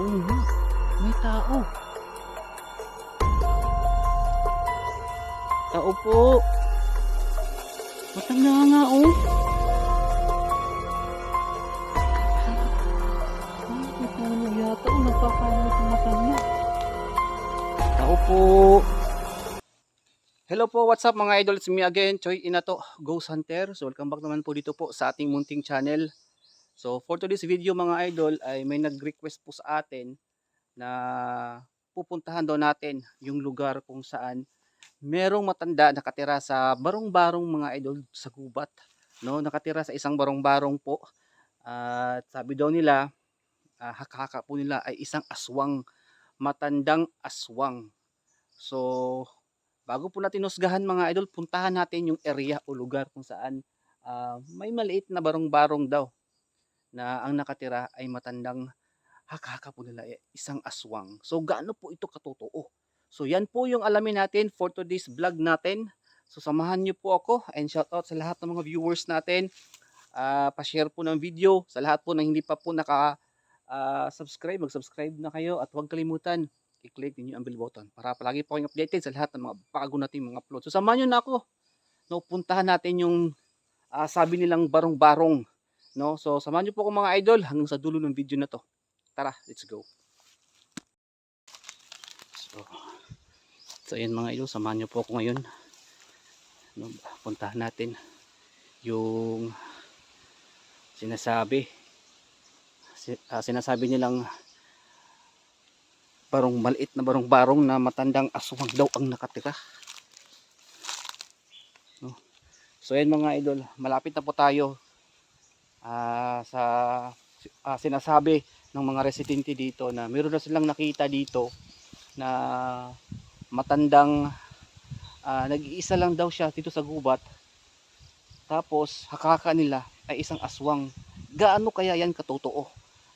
Oo nga. May tao. Tao po. Matanda nga oh. Ay, tutulog yata. Oh, nagpapala sa mata niya. Tao po. Hello po, what's up mga idol? It's me again, Choi Inato, Ghost Hunter. So welcome back naman po dito po sa ating munting channel. So for today's video mga idol ay may nag-request po sa atin na pupuntahan daw natin yung lugar kung saan merong matanda nakatira sa barong-barong mga idol sa gubat. No, nakatira sa isang barong-barong po. At sabi daw nila, ah, haka-haka po nila ay isang aswang, matandang aswang. So bago po natin husgahan mga idol, puntahan natin yung area o lugar kung saan ah, may maliit na barong-barong daw na ang nakatira ay matandang haka-haka po nila, eh, isang aswang. So gaano po ito katotoo? So yan po yung alamin natin for today's vlog natin. So samahan niyo po ako and shout out sa lahat ng mga viewers natin. Ah, pa-share po ng video sa lahat po na hindi pa po naka ah, subscribe, mag-subscribe na kayo at huwag kalimutan i-click niyo ang bell button para palagi po kayong updated sa lahat ng mga bago nating mga upload. So samahan niyo na ako. No, puntahan natin yung ah, sabi nilang barong-barong, no? So samahan niyo po ako mga idol hanggang sa dulo ng video na to. Tara, let's go. So, so ayan mga idol, samahan niyo po ako ngayon. No, puntahan natin yung sinasabi si- ah, sinasabi nilang barong maliit na barong-barong na matandang aswang daw ang nakatira. No? So ayan mga idol, malapit na po tayo ah, sa ah, sinasabi ng mga residente dito na meron na silang nakita dito na matandang ah, nag-iisa lang daw siya dito sa gubat. Tapos hakaka nila ay isang aswang. Gaano kaya yan katotoo?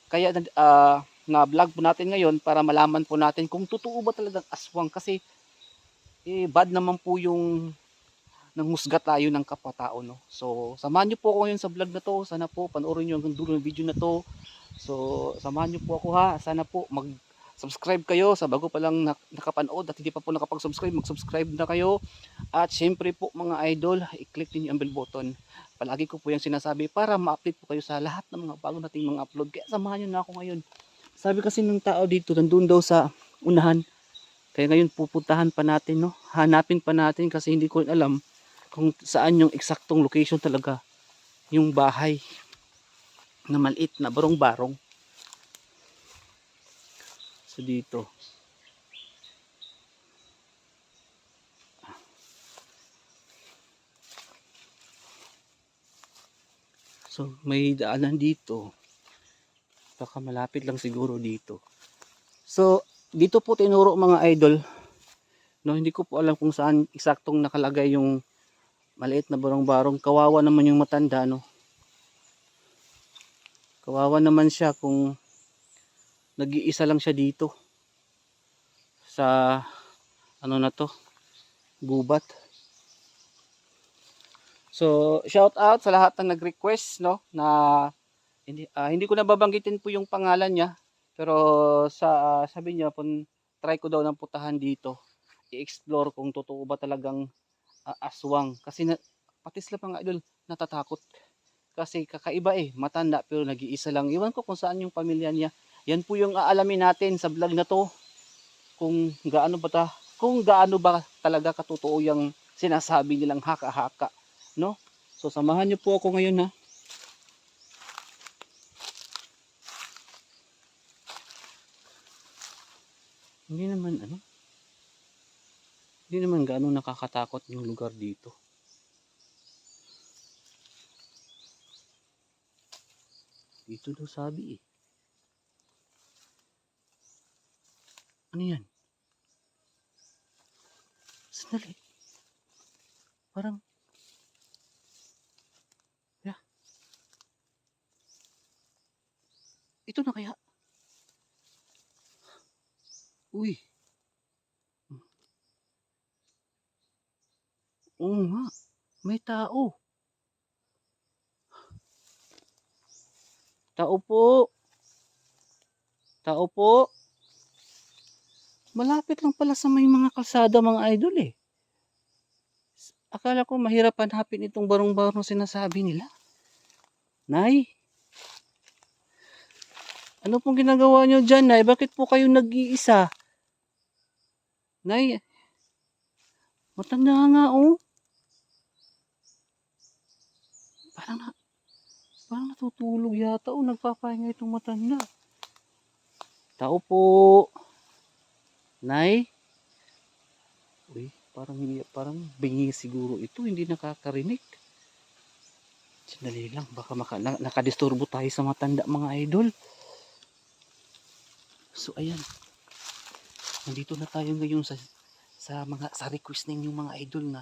Kaya ah, na vlog po natin ngayon para malaman po natin kung totoo ba talagang aswang kasi eh, bad naman po yung nanghusga tayo ng kapwa-tao no. So samahan niyo po ako ngayon sa vlog na to. Sana po panoorin niyo hanggang dulo ng video na to. So samahan niyo po ako ha. Sana po mag subscribe kayo sa bago pa lang nak- nakapanood at hindi pa po nakapag-subscribe, mag-subscribe na kayo. At syempre po mga idol, i-click niyo ang bell button. Palagi ko po yung sinasabi para ma-update po kayo sa lahat ng mga bago nating mga upload. Kaya samahan niyo na ako ngayon. Sabi kasi ng tao dito, nandun daw sa unahan. Kaya ngayon pupuntahan pa natin, no? Hanapin pa natin kasi hindi ko alam kung saan yung eksaktong location talaga yung bahay na maliit na barong-barong. So dito. So may daanan dito baka malapit lang siguro dito so dito po tinuro mga idol no hindi ko po alam kung saan eksaktong nakalagay yung maliit na barong-barong. Kawawa naman yung matanda no? Kawawa naman siya kung nag-iisa lang siya dito. Sa ano na to? Gubat. So shout out sa lahat ng nag-request no? Na hindi ah, hindi ko nababanggitin po yung pangalan niya. Pero sa ah, sabi niya pun try ko daw ng putahan dito. I-explore kung totoo ba talagang aswang. Kasi na, pati sila mga idol natatakot. Kasi kakaiba eh matanda pero nag-iisa lang. Iwan ko kung saan yung pamilya niya. Yan po yung aalamin natin sa vlog na to. Kung gaano ba ta kung gaano ba talaga katotoo yung sinasabi nilang haka-haka no? So samahan niyo po ako ngayon ha? Hindi naman ano. Hindi naman gaano nakakatakot yung lugar dito. Dito daw sabi eh. Ano yan? Sandali. Parang Yeah. Ito na kaya? Uy. Oo nga. May tao. Tao po. Tao po. Malapit lang pala sa may mga kalsada mga idol eh. Akala ko mahirap hanapin itong barong-barong sinasabi nila. Nay, ano pong ginagawa nyo dyan, Nay? Bakit po kayo nag-iisa? Nay, matanda nga oh. Parang na, parang natutulog yata oh. Nagpapahinga itong matanda. Tao po. Nay? Uy, parang hindi, parang bingi siguro ito. Hindi nakakarinig. Sandali lang. Baka maka, na, nakadisturbo tayo sa matanda mga idol. So, ayan. Nandito na tayo ngayon sa sa mga sa request ninyong mga idol na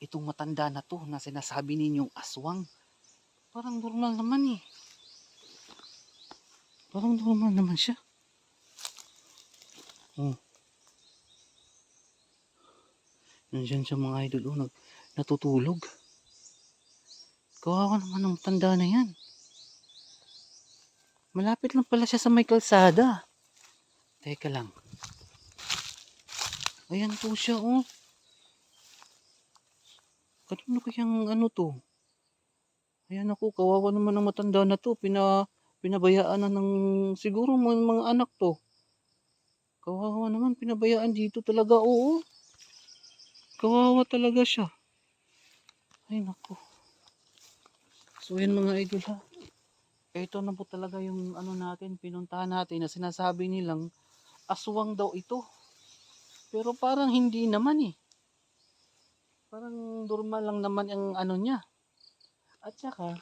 itong matanda na to na sinasabi ninyong aswang. Parang normal naman eh. Parang normal naman siya. Oh. Nandiyan siya mga idol. Oh, nag, natutulog. Kawawa naman ang tanda na yan. Malapit lang pala siya sa may kalsada. Teka lang. Ayan po siya, oh. Kanino kayang ano to? Ayan ako, kawawa naman ang matanda na to. Pina, pinabayaan na ng siguro mga, mga anak to. Kawawa naman, pinabayaan dito talaga, oo. Kawawa talaga siya. Ay, naku. So, yan mga idol ha. Ito na po talaga yung ano natin, pinuntahan natin na sinasabi nilang aswang daw ito. Pero parang hindi naman eh. Parang normal lang naman ang ano niya. At saka,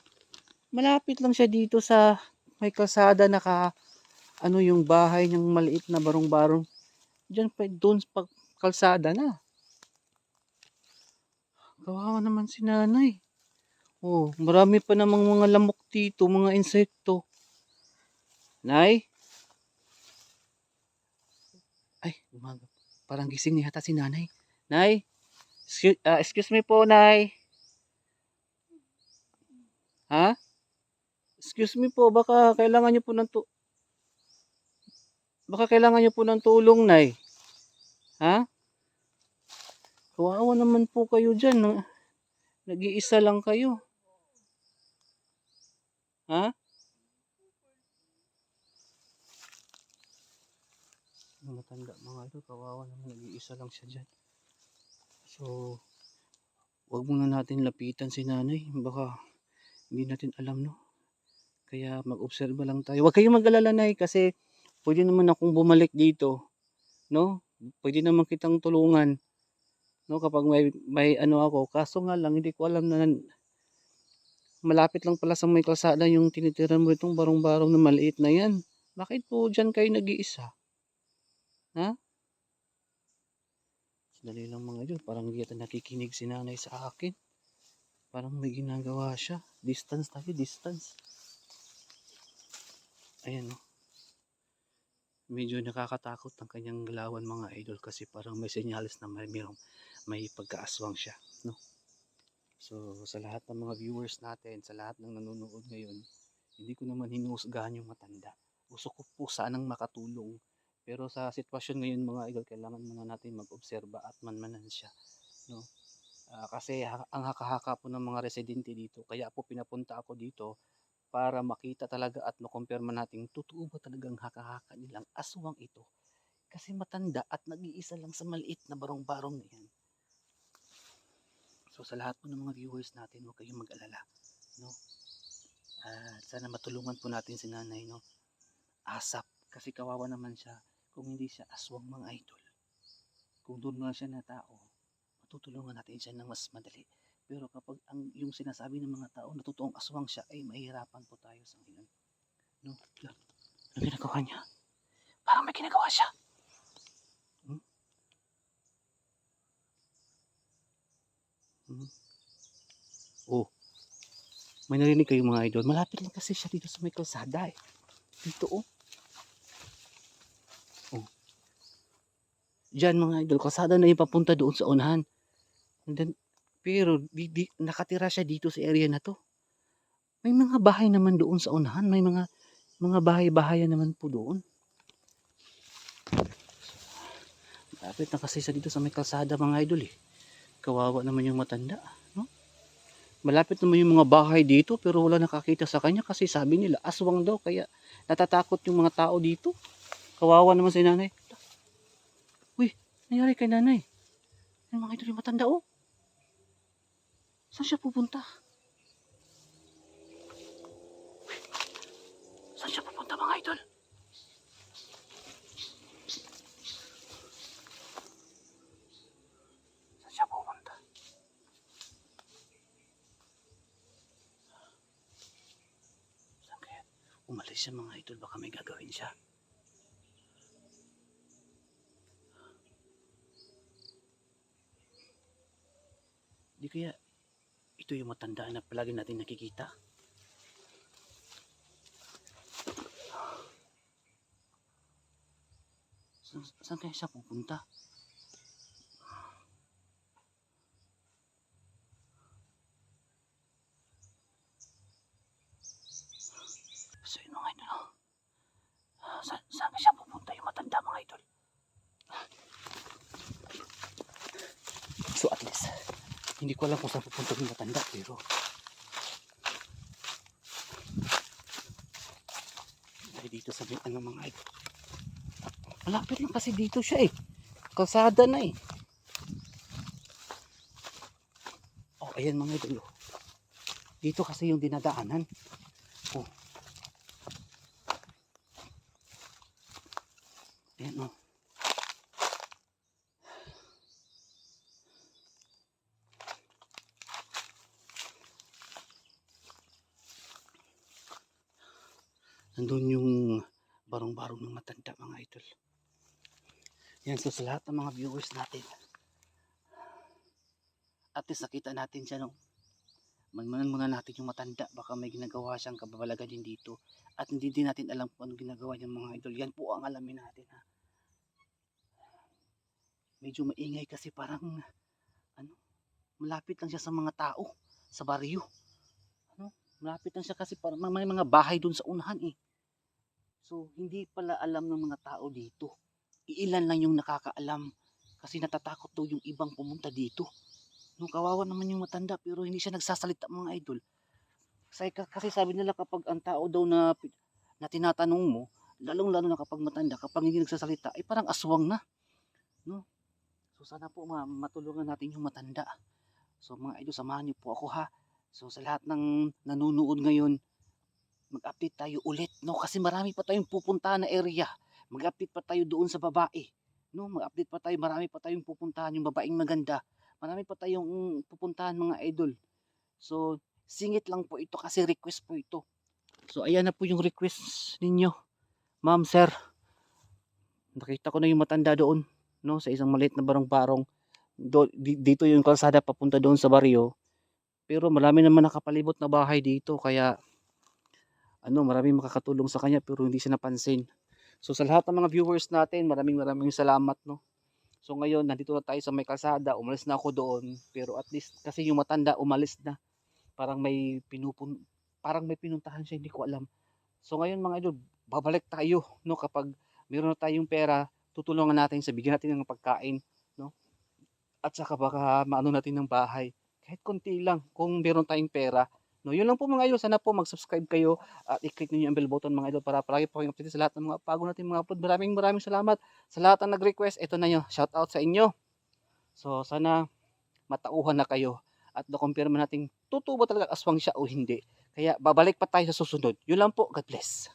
malapit lang siya dito sa may kalsada naka ano yung bahay niyang maliit na barong-barong. Diyan pa doon sa kalsada na. Kawawa naman si nanay. Oh, marami pa namang mga lamok dito, mga insekto. Nay? Ay, umaga. Parang gising ni hata si nanay. Nay? Excuse, ah, excuse me po, nay. Ha? Excuse me po, baka kailangan niyo po ng tu Baka kailangan niyo po ng tulong, nay. Ha? Kawawa naman po kayo dyan. Nag-iisa lang kayo. Ha? Matanda mga ito, kawawa naman. Nag-iisa lang siya dyan. So, wag muna natin lapitan si nanay. Baka hindi natin alam, no? Kaya mag-obserba lang tayo. Huwag kayong mag-alala, nay, kasi pwede naman akong bumalik dito. No? Pwede naman kitang tulungan. No, kapag may, may ano ako. Kaso nga lang, hindi ko alam na malapit lang pala sa may kalsada yung tinitira mo itong barong-barong na maliit na yan. Bakit po dyan kayo nag-iisa? Ha? Sandali lang mga idol. Parang hindi yata nakikinig si nanay sa akin. Parang may ginagawa siya. Distance tayo, distance. Ayan o. Medyo nakakatakot ang kanyang galawan mga idol kasi parang may senyales na may, mayroong, may pagkaaswang siya. No? So sa lahat ng mga viewers natin, sa lahat ng nanonood ngayon, hindi ko naman hinusgahan yung matanda. Gusto ko po sanang makatulong. Pero sa sitwasyon ngayon mga idol, kailangan muna natin mag-obserba at manmanan siya. No? Ah, kasi ang haka-haka po ng mga residente dito, kaya po pinapunta ako dito para makita talaga at makumpirma natin totoo ba talagang haka-haka nilang aswang ito. Kasi matanda at nag-iisa lang sa maliit na barong-barong na yan. So sa lahat po ng mga viewers natin, huwag kayong mag-alala. No? At sana matulungan po natin si nanay. No? Asap. Kasi kawawa naman siya kung hindi siya aswang mga idol. Kung normal siya na tao, matutulungan natin siya ng mas madali. Pero kapag ang yung sinasabi ng mga tao na totoong aswang siya, ay mahirapan po tayo sa ngayon. No? Ano ginagawa niya? Parang may ginagawa siya. Hmm? Hmm? Oh. May narinig kayo mga idol. Malapit lang kasi siya dito sa may kalsada eh. Dito oh. Oh. Diyan mga idol, kalsada na yung papunta doon sa unahan. Then, pero di, di, nakatira siya dito sa area na to. May mga bahay naman doon sa unahan. May mga mga bahay-bahayan naman po doon. Malapit na kasi sa dito sa may kalsada mga idol eh. Kawawa naman yung matanda. No? Malapit naman yung mga bahay dito pero wala nakakita sa kanya kasi sabi nila aswang daw kaya natatakot yung mga tao dito. Kawawa naman si nanay. Uy, nangyari kay nanay. Yung mga idol yung matanda oh. Saan siya pupunta? Saan siya pupunta mga idol? Saan siya pupunta? Saan kaya? Umalis siya mga idol. Baka may gagawin siya. Di kaya ito yung matanda na palagi natin nakikita. Saan, saan kaya siya pupunta? So yun mga idol. oh. Saan, saan kaya siya pupunta yung matanda mga idol? So at least, hindi ko alam kung saan pupunta yung matanda pero dahil dito sa may ano mga idol. Malapit lang kasi dito siya eh. Kalsada na eh. Oh, ayan mga idol. oh. Dito kasi yung dinadaanan. Oh. Ayan oh. Nandun yung barong-barong ng matanda mga idol. Yan, so sa lahat ng mga viewers natin, at least nakita natin siya no. Manmanan muna natin yung matanda, baka may ginagawa siyang kababalagan din dito. At hindi din natin alam kung ano ginagawa niyang mga idol. Yan po ang alamin natin ha. Medyo maingay kasi parang, ano, malapit lang siya sa mga tao, sa baryo. Ano, malapit lang siya kasi parang may mga bahay dun sa unahan eh. So, hindi pala alam ng mga tao dito. Iilan lang yung nakakaalam kasi natatakot daw yung ibang pumunta dito. Nung kawawa naman yung matanda pero hindi siya nagsasalita mga idol. Kasi, kasi sabi nila kapag ang tao daw na, na tinatanong mo, lalong lalo na kapag matanda, kapag hindi nagsasalita, ay parang aswang na. No? So sana po ma matulungan natin yung matanda. So mga idol, samahan niyo po ako ha. So sa lahat ng nanonood ngayon, mag-update tayo ulit, no? Kasi marami pa tayong pupuntahan na area. Mag-update pa tayo doon sa babae, no? Mag-update pa tayo, marami pa tayong pupuntahan yung babaeng maganda. Marami pa tayong pupuntahan mga idol. So, singit lang po ito kasi request po ito. So, ayan na po yung request ninyo. Ma'am, sir. Nakita ko na yung matanda doon, no? Sa isang maliit na barong-barong. Dito yung kalsada papunta doon sa baryo. Pero marami naman nakapalibot na bahay dito kaya ano, maraming makakatulong sa kanya pero hindi siya napansin. So sa lahat ng mga viewers natin, maraming maraming salamat no. So ngayon, nandito na tayo sa may kalsada, umalis na ako doon, pero at least kasi yung matanda umalis na. Parang may pinupun parang may pinuntahan siya, hindi ko alam. So ngayon mga idol, babalik tayo no kapag meron na tayong pera, tutulungan natin sa bigyan natin ng pagkain, no? At saka baka maano natin ng bahay. Kahit konti lang kung meron tayong pera. No, yun lang po mga idol. Sana po mag-subscribe kayo at i-click niyo yung bell button mga idol para palagi po kayong updated sa lahat ng mga bago natin mga upload. Maraming maraming salamat sa lahat ng nag-request. Ito na yun. Shout out sa inyo. So sana matauhan na kayo at na-confirm natin totoo ba talaga aswang siya o hindi. Kaya babalik pa tayo sa susunod. Yun lang po. God bless.